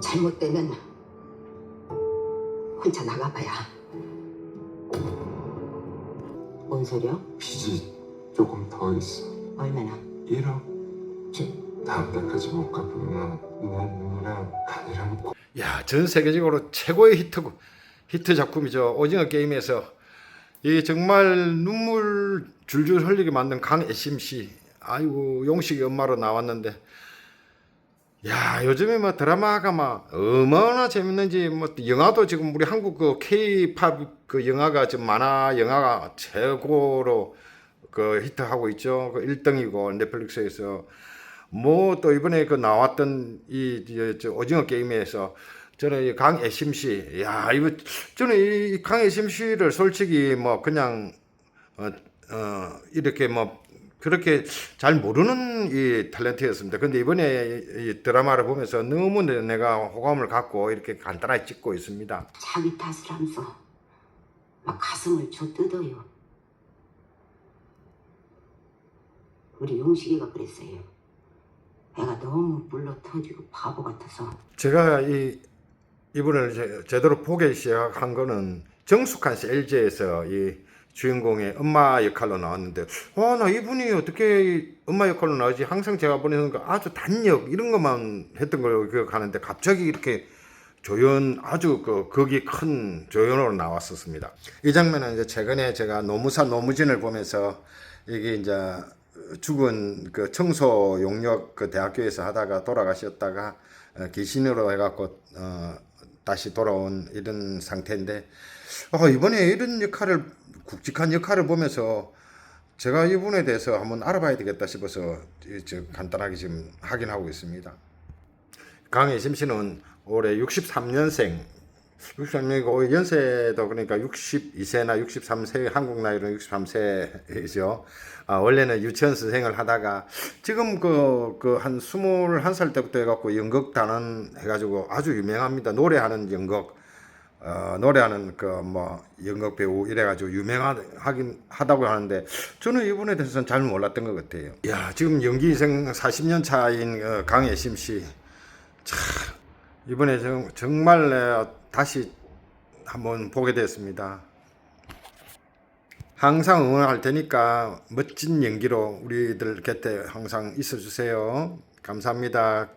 잘못되면 혼자 나가봐야. 뭔 소리야? 빚이 조금 더 있어. 얼마나? 1억? 저 다음 달까지 못 갚으면 내 눈이랑 간이랑 코- 야, 전 세계적으로 최고의 히트 히트 작품이죠. 오징어 게임에서 이 정말 눈물 줄줄 흘리게 만든 강애심 씨. 아이고 용식이 엄마로 나왔는데 야 요즘에 뭐 드라마가 막 얼마나 재밌는지 뭐 영화도 지금 우리 한국 그 K-팝 그 영화가 지금 만화 영화가 최고로 그 히트하고 있죠. 그 1등이고 넷플릭스에서 뭐 또 이번에 그 나왔던 이 저, 저 오징어 게임에서 저는 이 강애심 씨, 야 이거 저는 이 강애심 씨를 솔직히 뭐 그냥 어, 어 이렇게 뭐 그렇게 잘 모르는 이 탤런트였습니다. 근데 이번에 이, 이 드라마를 보면서 너무 내- 내가 호감을 갖고 이렇게 간단하게 찍고 있습니다. 자기 탓을 하면서 막 가슴을 줘 뜯어요. 우리 용식이가 그랬어요. 애가 너무 불러 터지고 바보 같아서 제가 이 이분을 제- 제대로 보기 시작한 거는 정숙한 씨 LG에서 이 주인공의 엄마 역할로 나왔는데 와 나 이분이 어떻게 이 엄마 역할로 나오지 항상 제가 보내는 거 아주 단역 이런 것만 했던 걸로 기억하는데 갑자기 이렇게 조연 아주 그 극이 큰 조연으로 나왔었습니다. 이 장면은 이제 최근에 제가 노무사 노무진을 보면서 이게 이제 죽은 그 청소 용역 그 대학교에서 하다가 돌아가셨다가 어, 귀신으로 해갖고 어, 다시 돌아온 이런 상태인데 어, 이번에 이런 역할을 굵직한 역할을 보면서 제가 이분에 대해서 한번 알아봐야 되겠다 싶어서 간단하게 지금 확인하고 있습니다. 강혜심 씨는 올해 63년생 63년이고 연세도 그러니까 62세나 63세 한국 나이로 63세이죠. 아, 원래는 유치원 선생을 하다가 지금 그그한 21살 때부터 해갖고 연극 단원 해가지고 아주 유명합니다. 노래하는 연극 어, 노래하는 그 뭐 연극 배우 이래가지고 유명하긴 하다고 하는데 저는 이분에 대해서는 잘 몰랐던 것 같아요. 야 지금 연기 인생 40년 차인 어, 강예심 씨 이번에 정, 정말 어, 다시 한번 보게 됐습니다. 항상 응원할 테니까 멋진 연기로 우리들 곁에 항상 있어 주세요. 감사합니다.